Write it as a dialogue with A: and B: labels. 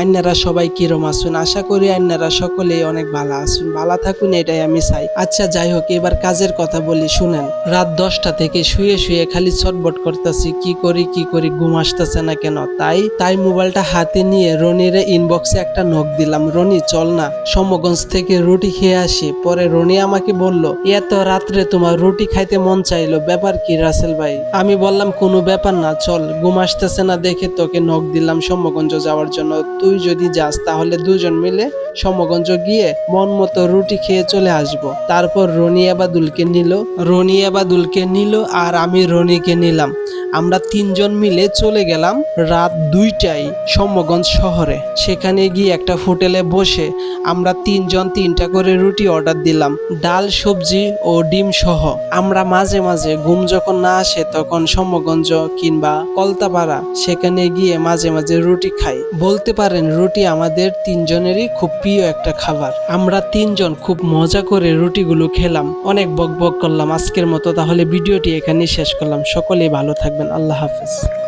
A: আইনারা সবাই কিরম আসুন আশা করি আইনারা সকলেই অনেক ভালো আসুন ভালো থাকুন, এটাই আমি চাই। আচ্ছা যাই হোক, এবার কাজের কথা বলি, শুনেন। রাত দশটা থেকে শুয়ে শুয়ে খালি ছটবট করতেছি, কি করি কি করি, ঘুম আসতেছে না কেন? তাই তাই মোবাইলটা হাতে নিয়ে রনিরে ইনবক্সে একটা নখ দিলাম। রনি, চল না, সমগঞ্জ থেকে রুটি খেয়ে আসি। পরে রনি আমাকে বলল, এত রাত্রে তোমার রুটি খাইতে মন চাইলো, ব্যাপার কি রাসেল ভাই? আমি বললাম, কোনো ব্যাপার না, চল, ঘুম আসতেছে না দেখে তোকে নখ দিলাম সমগঞ্জ যাওয়ার জন্য। তুই যদি যাস, তাহলে দুজন মিলে সমগঞ্জ গিয়ে মন মতো রুটি খেয়ে চলে আসব। তারপর রনি আবাদুলকে নিল, রনি আবাদুলকে নিল আর আমি রনিকে নিলাম। আমরা তিনজন মিলে চলে গেলাম রাত দুইটায় সমগঞ্জ শহরে। সেখানে গিয়ে একটা হোটেলে বসে আমরা তিনজন তিনটা করে রুটি অর্ডার দিলাম, ডাল, সবজি ও ডিম সহ। আমরা মাঝে মাঝে ঘুম যখন না আসে তখন সমগঞ্জ কিংবা কলতাপাড়া সেখানে গিয়ে মাঝে মাঝে রুটি খাই। বলতে পারেন রুটি আমাদের তিনজনেরই খুব প্রিয় একটা খাবার। আমরা তিনজন খুব মজা করে রুটিগুলো খেলাম। অনেক বক বক করলাম। আজকের মতো তাহলে ভিডিওটি এখানেই শেষ করলাম। সকলেই ভালো থাকবেন। আল্লাহ হাফেজ।